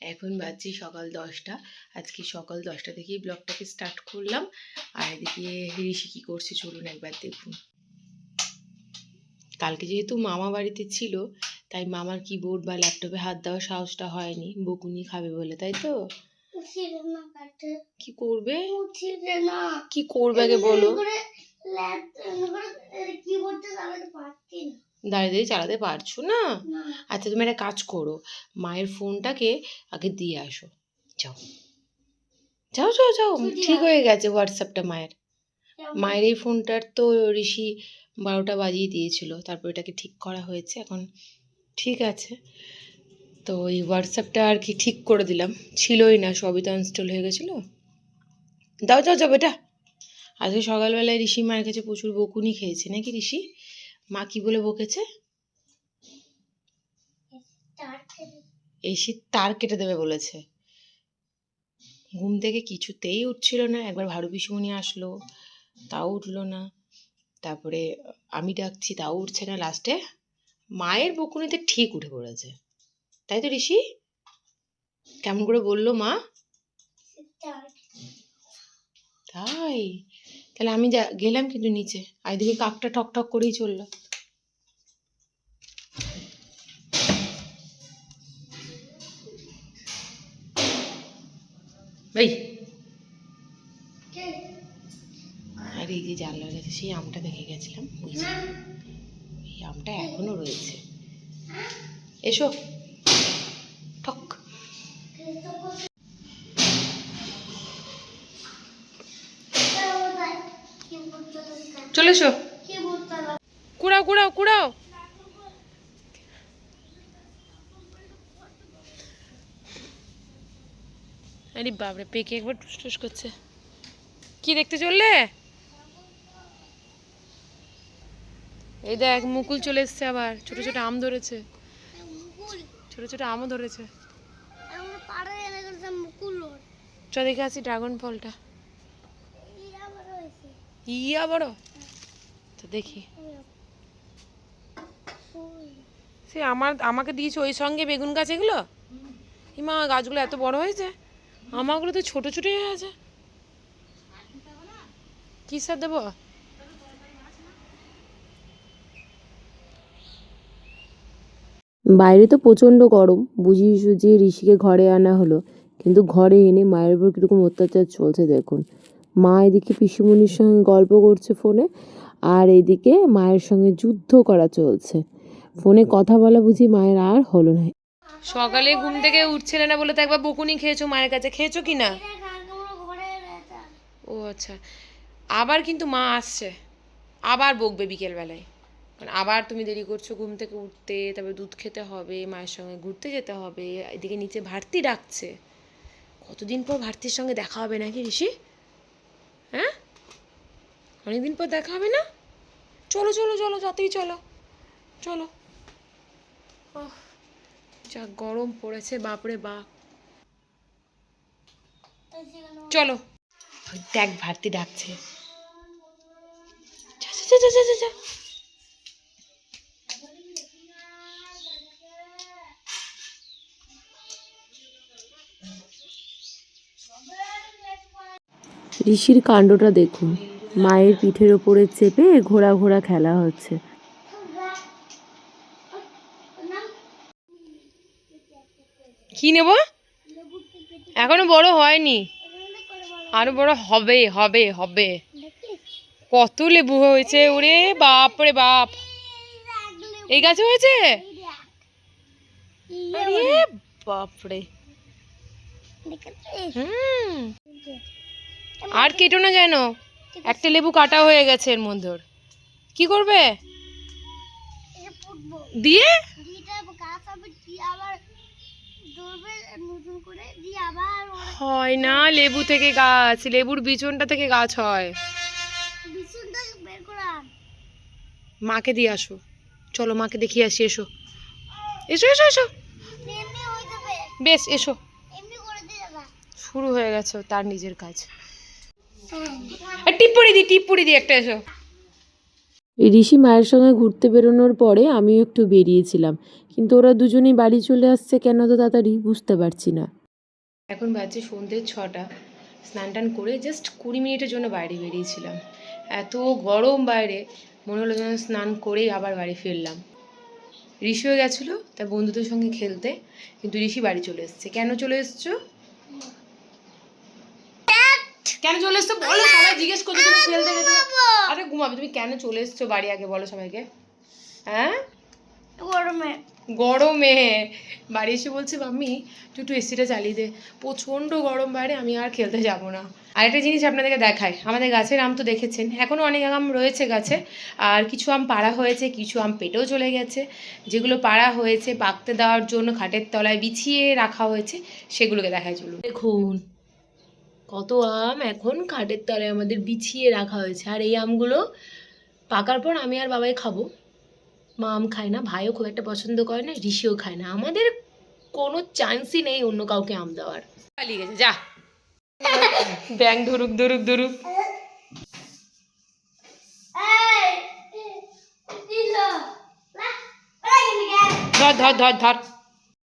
এখন বাজছে সকাল দশটা। আজকে সকাল দশটা থেকেই ব্লগটাকে স্টার্ট করলাম। আর এদিকে ঋষি কী করছে চলুন একবার দেখুন। কালকে যেহেতু মামা বাড়িতে ছিল তাই মামার কিবোর্ড বা ল্যাপটপে হাত দেওয়ার সাহসটা হয়নি। বকুনি খাবে বলে তাই তো? কি করবে? না। কি করবে আগে বলো। করে ল্যাপ করে কিবোর্ডটা চালাতে পারছি না। দাঁড়িয়ে দাঁড়িয়ে চালাতে পারছ না? আচ্ছা তুমি একটা কাজ করো। মায়ের ফোনটাকে আগে দিয়ে আসো। যাও। যাও যাও যাও। ঠিক হয়ে গেছে হোয়াটসঅ্যাপটা মায়ের। মায়ের এই ফোনটার তো ঋষি বারোটা বাজিয়ে দিয়েছিল। তারপর এটাকে ঠিক করা হয়েছে। এখন ঠিক আছে। তো এই হোয়াটসঅ্যাপটা আর কি ঠিক করে দিলাম। ছিলই না সবই তো ইনস্টল হয়ে গেছিল। দাও যাও যাও বেটা। আজকে সকালবেলায় ঋষি মায়ের কাছে প্রচুর বকুনি খেয়েছে। নাকি ঋষি? মা কি বলে বকেছে? এসে তার কেটে দেবে বলেছে। ঘুম থেকে কিছুতেই উঠছিল না, একবার ভারু পিসুমনি আসলো, তাও উঠল না। তারপরে আমি ডাকছি, তাও উঠছে না লাস্টে মায়ের বকুনিতে ঠিক উঠে পড়েছে। তাই তো ঋষি? কেমন করে বলল মা? তাই। তাহলে আমি যা গেলাম কিন্তু নিচে। আর এদিকে কাকটা ঠক ঠক করেই চলল। কে আর এই যে জানলার কাছে সেই আমটা দেখে গেছিলাম হ্যাঁ। এই আমটা এখনও রয়েছে। এসো। চলে এসো কুড়াও কুড়াও কুড়াও। আরে বাবরে পেকে একবার টুস করছে। কি দেখতে চললে? এই দেখ মুকুল চলে এসছে আবার। ছোট ছোট আম ধরেছে। ছোট ছোট আমও ধরেছে। চ দেখে আসি ড্রাগন ফলটা। আবার হয়েছে। ইয়া বড়? দেখি। সে আমার আমাকে দিয়েছে ওই সঙ্গে বেগুন গাছ এগুলো? হিমা গাছগুলো এত বড় হয়েছে? আমাগুলো তো ছোট ছোট হয়ে আছে। কি সার দেবো? বাইরে তো প্রচণ্ড গরম বুঝিয়ে সুঝিয়ে ঋষিকে ঘরে আনা হলো। কিন্তু ঘরে এনে মায়ের উপর কীরকম অত্যাচার চলছে দেখুন। মা এদিকে পিসুমনির সঙ্গে গল্প করছে ফোনে আর এদিকে মায়ের সঙ্গে যুদ্ধ করা চলছে। ফোনে কথা বলা বুঝি মায়ের আর হলো না। সকালে ঘুম থেকে উঠছিলে না বলে তো একবার বকুনি খেয়েছো মায়ের কাছে? খেয়েছো কি না? ও আচ্ছা। আবার কিন্তু মা আসছে। আবার বকবে বিকেলবেলায়। কারণ আবার তুমি দেরি করছ ঘুম থেকে উঠতে, তারপরে দুধ খেতে হবে, মায়ের সঙ্গে ঘুরতে যেতে হবে, এদিকে নিচে ভারতি ডাকছে। কতদিন পর ভারতির সঙ্গে দেখা হবে নাকি ঋষি? অনেকদিন পর দেখা হবে না? চলো চলো চলো যতই চলো। চলো। যা গরম পড়েছে, বাপরে বাপ। চলো। দেখ, ভারতি ডাকছে। ঋষির কাণ্ডটা দেখুন। মায়ের পিঠের ওপরে চেপে ঘোড়া ঘোড়া খেলা হচ্ছে। কি নেব? এখনও বড় হয়নি। আরও বড় হবে হবে হবে। কত লেবু হয়েছে ওরে বাপ রে বাপ। এই গাছে হয়েছে? আরে বাপ রে। হুম। আর কেটো না যেন। একটা লেবু কাটা হয়ে গেছে এর মধ্যে। কি করবে? দিয়ে? হয় না লেবু থেকে গাছ লেবুর বিচনটা থেকে গাছ হয়। বিছুনটা মাকে দিয়ে আসো। চলো মাকে দেখিয়ে আসি এসো। এসো এসো এসো। বেশ এসো। করে শুরু হয়ে গেছে তার নিজের কাজ। দি দি একটা এসো। এই ঋষি মায়ের সঙ্গে ঘুরতে বেরোনোর পরে আমিও একটু বেরিয়েছিলাম কিন্তু ওরা দুজনেই বাড়ি চলে আসছে কেন তো তাড়াতাড়ি বুঝতে পারছি না। এখন বাজছে সন্ধ্যে ছটা। স্নান টান করে জাস্ট কুড়ি মিনিটের জন্য বাইরে বেরিয়েছিলাম। এত গরম বাইরে মনে হলো যেন স্নান করেই আবার বাড়ি ফিরলাম। ঋষিও গেছিল তার বন্ধুদের সঙ্গে খেলতে কিন্তু ঋষি বাড়ি চলে এসছে। কেন চলে এসছো? কেন চলে এসছো? বলো সবাই জিজ্ঞেস করছ তুমি খেলতে গেছো? আরে ঘুমাবে তুমি কেন চলে এসছো বাড়ি আগে? বলো সবাইকে। হ্যাঁ? গরমে। গরমে। বাড়ি এসে বলছে মাম্মি তুই একটু এসিটা চালিয়ে দে। প্রচণ্ড গরম বাইরে আমি আর খেলতে যাব না। আরেকটা জিনিস আপনাদেরকে দেখায় আমাদের গাছের আম তো দেখেছেন। এখনও অনেক আম রয়েছে গাছে। আর কিছু আম পাড়া হয়েছে কিছু আম পেটেও চলে গেছে। যেগুলো পাড়া হয়েছে পাকতে দেওয়ার জন্য খাটের তলায় বিছিয়ে রাখা হয়েছে সেগুলোকে দেখায় চলুন। দেখুন। কত আম এখন খাটের তলায় আমাদের বিছিয়ে রাখা হয়েছে আর এই আমগুলো পাকার পর আমি আর বাবাই খাব মা আম খায় না ভাইও খুব একটা পছন্দ করে না ঋষিও খায় না আমাদের কোনো চান্সই নেই অন্য কাউকে আম দেওয়ার পালিয়ে গেছে যা ব্যাং ধরুক ধরুক ধরুক ধর ধর ধর ধর